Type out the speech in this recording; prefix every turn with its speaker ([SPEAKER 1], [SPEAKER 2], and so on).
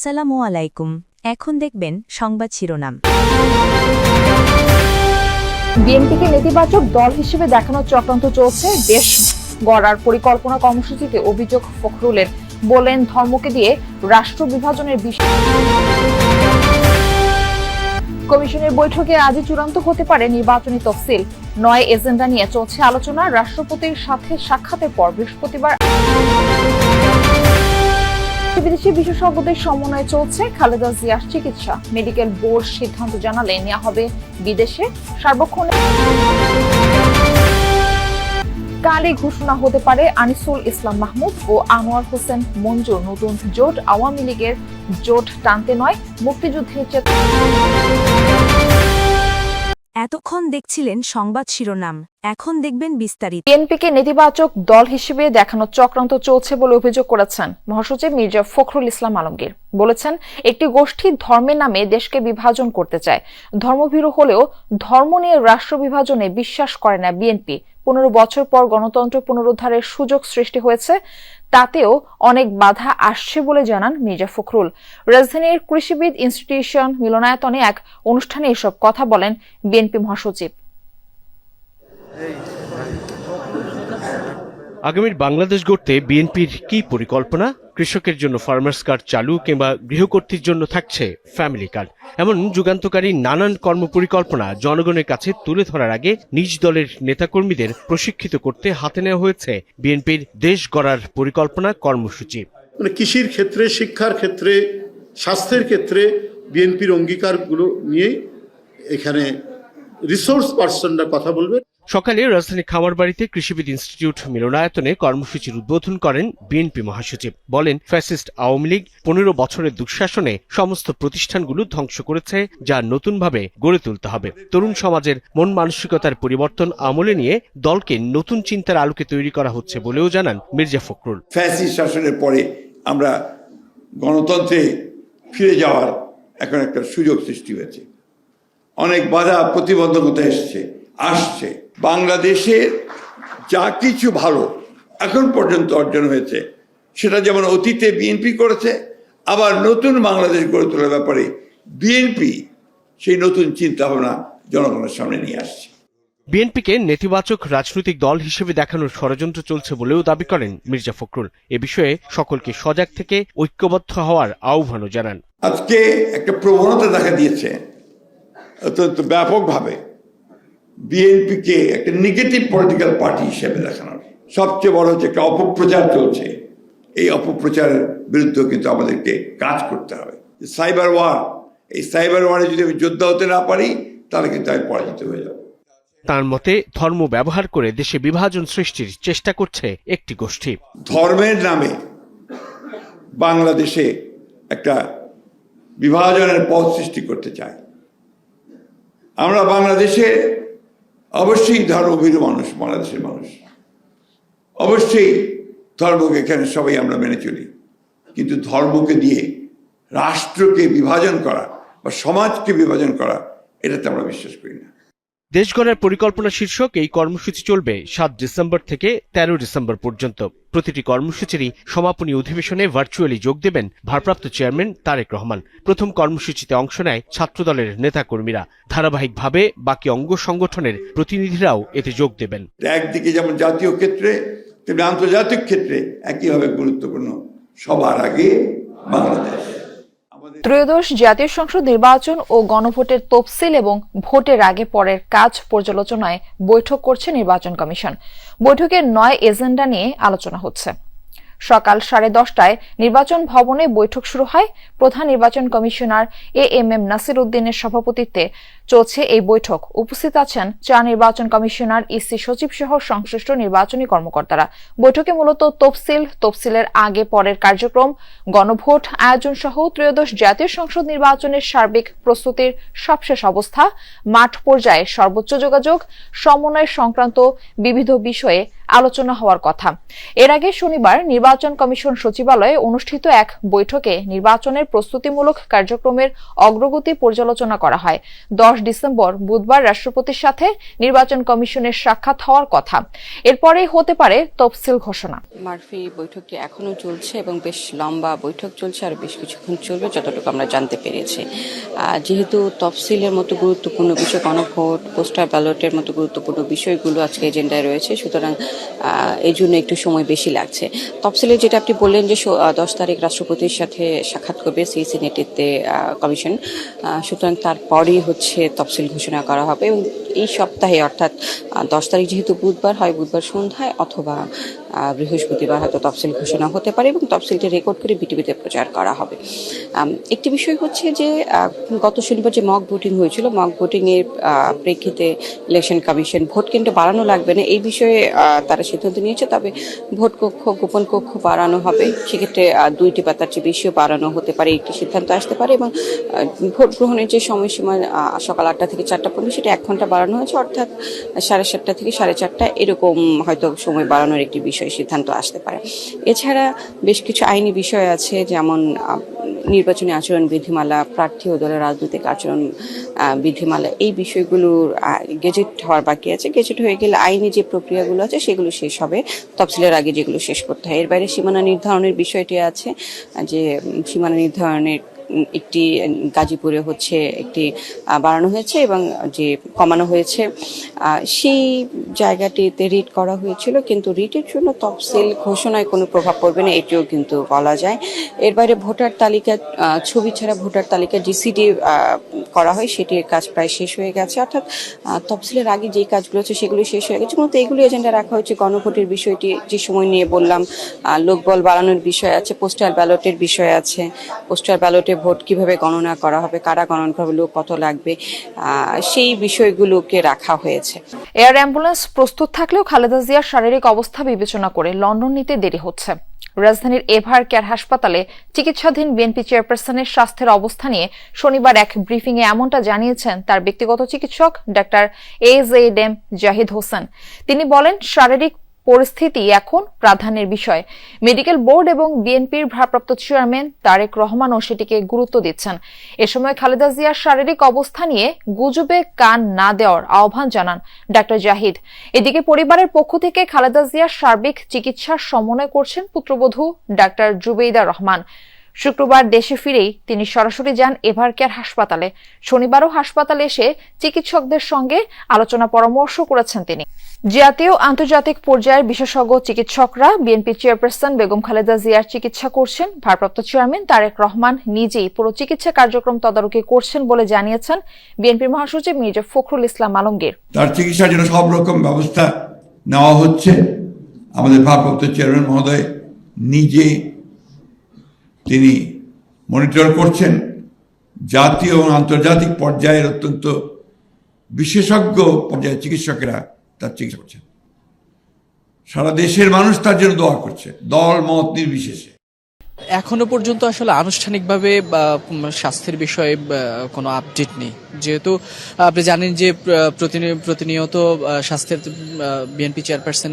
[SPEAKER 1] আসসালামু আলাইকুম। এখন দেখবেন সংবাদ শিরোনাম।
[SPEAKER 2] বিএনপিকে নেতিবাচক দল হিসেবে দেখানোর চক্রান্ত চলছে। দেশ গড়ার পরিকল্পনা কর্মসূচিতে অভিযোগ ফখরুলের বলেন ধর্মকে দিয়ে রাষ্ট্র বিভাজনের বিষয় কমিশনের বৈঠকে আজই চূড়ান্ত হতে পারে নির্বাচনী তফসিল। নয় এজেন্ডা নিয়ে চলছে আলোচনা। রাষ্ট্রপতির সাথে সাক্ষাতের পর বৃহস্পতিবার বিদেশি বিশেষজ্ঞদের সমন্বয়ে চলছে। খালেদা জিয়ার চিকিৎসা। মেডিকেল বোর্ড সিদ্ধান্ত জানালে নেওয়া হবে বিদেশে। সার্বক্ষণিক কালই ঘোষণা হতে পারে আনিসুল ইসলাম মাহমুদ ও আনোয়ার হোসেন মঞ্জু নতুন জোট আওয়ামী লীগের জোট টানতে নয়, মুক্তিযুদ্ধের চেতনা।
[SPEAKER 1] এতক্ষণ দেখছিলেন সংবাদ শিরোনাম, এখন দেখবেন বিস্তারিত।
[SPEAKER 2] বিএনপিকে নেতিবাচক দল হিসেবে দেখানোর চক্রান্ত চলছে বলে অভিযোগ করেছেন মহাসচিব মির্জা ফখরুল ইসলাম আলমগীর। বলেছেন, একটি গোষ্ঠী ধর্মের নামে দেশকে বিভাজন করতে চায়। ধর্মভীরু হলেও ধর্ম নিয়ে রাষ্ট্র বিভাজনে বিশ্বাস করে না বিএনপি। পনেরো বছর পর গণতন্ত্র পুনরুদ্ধারের সুযোগ সৃষ্টি হয়েছে। তাতেও অনেক বাধা আসছে বলে জানান মির্জা ফখরুল। রাজধানীর কৃষিবিদ ইনস্টিটিউশন মিলনায়তনে এক অনুষ্ঠানে এসব কথা বলেন বিএনপি মহাসচিব।
[SPEAKER 3] আগামীর বাংলাদেশ গড়তে বিএনপির কি পরিকল্পনা? কৃষকের জন্য ফার্মার্স কার্ড চালু কিংবা গৃহকর্তীর জন্য থাকছে ফ্যামিলি কার্ড এমন যুগান্তকারী নানান কর্মপরিকল্পনা জনগণের কাছে তুলে ধরার আগে নিজ দলের নেতাকর্মীদের প্রশিক্ষিত করতে হাতে নেওয়া হয়েছে বিএনপির দেশ গড়ার পরিকল্পনা কর্মসূচি।
[SPEAKER 4] মানে কৃষির ক্ষেত্রে, শিক্ষার ক্ষেত্রে, স্বাস্থ্যের ক্ষেত্রে বিএনপির অঙ্গীকারগুলো নিয়ে এখানে রিসোর্স পার্সনরা কথা বলবে।
[SPEAKER 3] সকালে রাজধানী খামারবাড়িতে কৃষিবিদ ইনস্টিটিউট মিলনায়তনে কর্মসূচির উদ্বোধন করেন বিএনপি মহাসচিব। বলেন ফ্যাসিস্ট আওয়ামী লীগ পনেরো বছরের দুঃশাসনে সমস্ত প্রতিষ্ঠানগুলো ধ্বংস করেছে যা নতুনভাবে গড়ে তুলতে হবে। তরুণ সমাজের মন মানসিকতার পরিবর্তন আমলে নিয়ে দলকে নতুন চিন্তার আলোকে তৈরি করা হচ্ছে বলেও জানান মির্জা ফখরুল।
[SPEAKER 5] ফ্যাসিস্ট শাসনের পরে আমরা গণতন্ত্রে ফিরে যাওয়ার এখন একটা সুযোগ সৃষ্টি হয়েছে। অনেক বাধা প্রতিবন্ধকতা এসছে আসছে। বাংলাদেশের যা কিছু ভালো এখন পর্যন্ত অর্জন হয়েছে সেটা যেমন অতীতে বিএনপি করেছে আবার নতুন বাংলাদেশ গড়ে তোলার ব্যাপারে বিএনপি সেই নতুন চিন্তা ভাবনা জনগণের সামনে নিয়ে আসছে।
[SPEAKER 3] বিএনপিকে নেতিবাচক রাজনৈতিক দল হিসেবে দেখানোর ষড়যন্ত্র চলছে বলেও দাবি করেন মির্জা ফখরুল। এ বিষয়ে সকলকে সজাগ থেকে ঐক্যবদ্ধ হওয়ার আহ্বানও জানান।
[SPEAKER 5] আজকে একটা প্রবণতা দেখা দিয়েছে ব্যাপকভাবে বিএনপিকে একটা নেগেটিভ পলিটিক্যাল পার্টি হিসেবে দেখানোর সবচেয়ে বড় হচ্ছে একটা অপপ্রচার চলছে। এই অপপ্রচারের বিরুদ্ধেও কিন্তু আমাদেরকে কাজ করতে হবে। সাইবার ওয়ার এই সাইবার ওয়ারে যদি আমি যোদ্ধা হতে না পারি তাহলে কিন্তু আমি পরাজিত হয়ে যাব।
[SPEAKER 3] তার মতে ধর্ম ব্যবহার করে দেশে বিভাজন সৃষ্টির চেষ্টা করছে একটি গোষ্ঠী।
[SPEAKER 5] ধর্মের নামে বাংলাদেশে একটা বিভাজনের পথ সৃষ্টি করতে চায়। আমরা বাংলাদেশে অবশ্যই ধর্মভীর মানুষ, বাংলাদেশের মানুষ। অবশ্যই ধর্মকে এখানে সবাই আমরা মেনে চলি। কিন্তু ধর্মকে দিয়ে রাষ্ট্রকে বিভাজন করা বা সমাজকে বিভাজন করা, এটাতে আমরা বিশ্বাস করি না।
[SPEAKER 3] দেশ গড়ার পরিকল্পনা শীর্ষক এই কর্মসূচি চলবে সাত ডিসেম্বর থেকে তেরো ডিসেম্বর পর্যন্ত। প্রতিটি কর্মসূচিরই সমাপনী অধিবেশনে ভার্চুয়ালি যোগ দেবেন ভারপ্রাপ্ত চেয়ারম্যান তারেক রহমান। প্রথম কর্মসূচিতে অংশ নেয় ছাত্রদলের নেতাকর্মীরা। ধারাবাহিকভাবে বাকি অঙ্গ সংগঠনের প্রতিনিধিরাও এতে যোগ দেবেন।
[SPEAKER 5] একদিকে যেমন জাতীয় ক্ষেত্রে, তেমনি আন্তর্জাতিক ক্ষেত্রে একইভাবে গুরুত্বপূর্ণ। সবার আগে বাংলাদেশ।
[SPEAKER 2] ত্রয়োদশ জাতীয় সংসদ নির্বাচন ও গণভোটের তফসিল এবং ভোটের আগে পরের কাজ পর্যালোচনায় বৈঠক করছে নির্বাচন কমিশন। বৈঠকে নয় এজেন্ডা নিয়ে আলোচনা হচ্ছে। সকাল সাড়ে দশটায় নির্বাচন ভবনে বৈঠক শুরু হয়। প্রধান নির্বাচন commissioner A M M Nasir উদ্দিনের সভাপতিত্বে চলছে এই বৈঠক। উপস্থিত আছেন চা নির্বাচন কমিশনার ইসি সচিব সহ সংশ্লিষ্ট নির্বাচনী কর্মকর্তারা। বৈঠকে মূলত তফসিল, তফসিলের আগে পরের কার্যক্রম, গণভোট, আয়োজন সহ ত্রয়োদশ জাতীয় সংসদ নির্বাচনের সার্বিক প্রস্তুতির সবশেষ অবস্থা, মাঠ পর্যায়ে সর্বোচ্চ যোগাযোগ, সমন্বয় সংক্রান্ত বিবিধ বিষয়ে আলোচনা হওয়ার কথা। এর আগে শনিবার নির্বাচন কমিশন সচিবালয়ে অনুষ্ঠিত এক বৈঠকে নির্বাচনের প্রস্তুতিমূলক কার্যক্রমের অগ্রগতি পর্যালোচনা করা হয়। দশ ডিসেম্বর বুধবার রাষ্ট্রপতির সাথে নির্বাচন কমিশনের সাক্ষাৎ হওয়ার কথা। এরপরেই হতে পারে তফসিল ঘোষণা।
[SPEAKER 6] মার্ফি বৈঠকটি এখনও চলছে এবং বেশ লম্বা বৈঠক চলছে আর বেশ কিছুক্ষণ চলবে যতটুকু আমরা জানতে পেরেছি। যেহেতু তফসিলের মতো গুরুত্বপূর্ণ বিষয়, গণভোট, পোস্টার ব্যালটের মতো গুরুত্বপূর্ণ বিষয়গুলো আজকে এজেন্ডায় রয়েছে, সুতরাং এই জন্য একটু সময় বেশি লাগছে। তফসিলে যেটা আপনি বললেন যে দশ তারিখ রাষ্ট্রপতির সাথে সাক্ষাৎ করবে সিইসি নেতৃত্বে কমিশন সুতরাং তারপরেই হচ্ছে তফসিল ঘোষণা করা হবে এবং এই সপ্তাহে অর্থাৎ দশ তারিখ যেহেতু বুধবার হয়, বুধবার সন্ধ্যায় অথবা বৃহস্পতিবার হয়তো তফসিল ঘোষণা হতে পারে এবং তফসিলটি রেকর্ড করে বিটিভিতে প্রচার করা হবে। একটি বিষয় হচ্ছে যে গত শনিবার যে মক ভোটিং হয়েছিল, মক ভোটিং এর প্রেক্ষিতে ইলেকশন কমিশন ভোট কেন্দ্র বাড়ানো লাগবে না। এই বিষয়ে তারা সিদ্ধান্ত নিয়েছে, তবে ভোট কক্ষ, গোপন কক্ষ বাড়ানো হবে। সেক্ষেত্রে দুইটি বা তার চেয়ে বেশিও বাড়ানো হতে পারে, একটি সিদ্ধান্ত আসতে পারে এবং ভোট গ্রহণের যে সময়সীমা সকাল আটটা থেকে চারটা পর্যন্ত সেটা এক ঘণ্টা বাড়ানো হয়েছে, অর্থাৎ সাড়ে সাতটা থেকে সাড়ে চারটা এরকম হয়তো সময় বাড়ানোর একটি বিষয়। সিদ্ধান্ত আসতে পারে। এছাড়া বেশ কিছু আইনি বিষয় আছে, যেমন নির্বাচনী আচরণ বিধিমালা, প্রার্থী ও দলের রাজনৈতিক আচরণ বিধিমালা, এই বিষয়গুলোর গেজেট হওয়ার বাকি আছে। গেজেট হয়ে গেলে আইনি যে প্রক্রিয়াগুলো আছে, সেগুলো শেষ হবে। তফসিলের আগে যেগুলো শেষ করতে হয়। এর বাইরে সীমানা নির্ধারণের বিষয়টি আছে, যে, সীমানা নির্ধারণের একটি গাজীপুরে হচ্ছে একটি বাড়ানো হয়েছে এবং যে কমানো হয়েছে। সেই জায়গাটিতে রিট করা হয়েছিল, কিন্তু রিটের জন্য তফসিল ঘোষণায় কোনো প্রভাব পড়বে না, এটিও কিন্তু বলা যায়। এর বাইরে ভোটার তালিকা ছবি ছাড়া ভোটার তালিকা জিসিডি করা হয়, সেটির কাজ প্রায় শেষ হয়ে গেছে। অর্থাৎ তফসিলের আগে যে কাজগুলো আছে সেগুলো শেষ হয়ে গেছে। মূলত এগুলো এজেন্ডা রাখা হয়েছে। গণভোটের বিষয়টি যে সময় নিয়ে বললাম লোকবল বাড়ানোর বিষয় আছে, পোস্টাল ব্যালটের বিষয় আছে, পোস্টাল ব্যালটে ভোট কীভাবে গণনা করা হবে, কারা গণনা করবে লোক, কত লাগবে সেই বিষয়গুলোকে রাখা হয়েছে।
[SPEAKER 2] এয়ার অ্যাম্বুলেন্স প্রস্তুত থাকলেও খালেদা জিয়ার শারীরিক অবস্থা বিবেচনা করে লন্ডন নিতে দেরি হচ্ছে। রাজধানীর এভার কেয়ার হাসপাতালে চিকিৎসাধীন বিএনপি চেয়ারপারসনের স্বাস্থ্যের অবস্থা নিয়ে শনিবার এক ব্রিফিংয়ে এমনটা জানিয়েছেন তার ব্যক্তিগত চিকিৎসক doctor A Z M Zahid Hossain. তিনি বলেন, শারীরিক পরিস্থিতি এখন প্রাধান্যের বিষয়। মেডিকেল বোর্ড এবং বিএনপির ভারপ্রাপ্ত চেয়ারম্যান তারেক রহমানও সেটিকে গুরুত্ব দিচ্ছেন। এ সময় খালেদা জিয়ার শারীরিক অবস্থা নিয়ে গুজবে কান না দেওয়ার আহ্বান জানান ডাক্তার জাহিদ। এদিকে পরিবারের পক্ষ থেকে খালেদা জিয়ার সার্বিক চিকিৎসার সমন্বয় করছেন পুত্রবধূ ডাক্তার জুবেইদা রহমান। শুক্রবার দেশে ফিরেই তিনি সরাসরি যান এভার কেয়ার হাসপাতালে। শনিবারও হাসপাতালে এসে চিকিৎসকদের সঙ্গে আলোচনা পরামর্শ করেছেন তিনি। জাতীয় আন্তর্জাতিক পর্যায়ের বিশেষজ্ঞ চিকিৎসকরা বিএনপি চেয়ারপারসন বেগম খালেদা জিয়ার চিকিৎসা করছেন। ভারপ্রাপ্ত চেয়ারম্যান তারেক রহমান নিজেই পুরো চিকিৎসা কার্যক্রম তদারকি করছেন বলে জানিয়েছেন বিএনপির মহাসচিব মির্জা ফখরুল ইসলাম আলমগীর।
[SPEAKER 5] তার চিকিৎসার জন্য সব রকম ব্যবস্থা নেওয়া হচ্ছে। আমাদের ভারপ্রাপ্ত চেয়ারম্যান মহোদয় নিজে তিনি মনিটর করছেন জাতীয় এবং আন্তর্জাতিক পর্যায়ের অত্যন্ত বিশেষজ্ঞ পর্যায়ের চিকিৎসকেরা তার চিকিৎসা করছেন। সারা দেশের মানুষ তার জন্য দোয়া করছে, দল, মত নির্বিশেষে।
[SPEAKER 7] এখনও পর্যন্ত আসলে আনুষ্ঠানিকভাবে স্বাস্থ্যের বিষয়ে কোনো আপডেট নেই। যেহেতু আপনি জানেন যে প্রতিনিয়ত স্বাস্থ্যের বিএনপি চেয়ারপারসন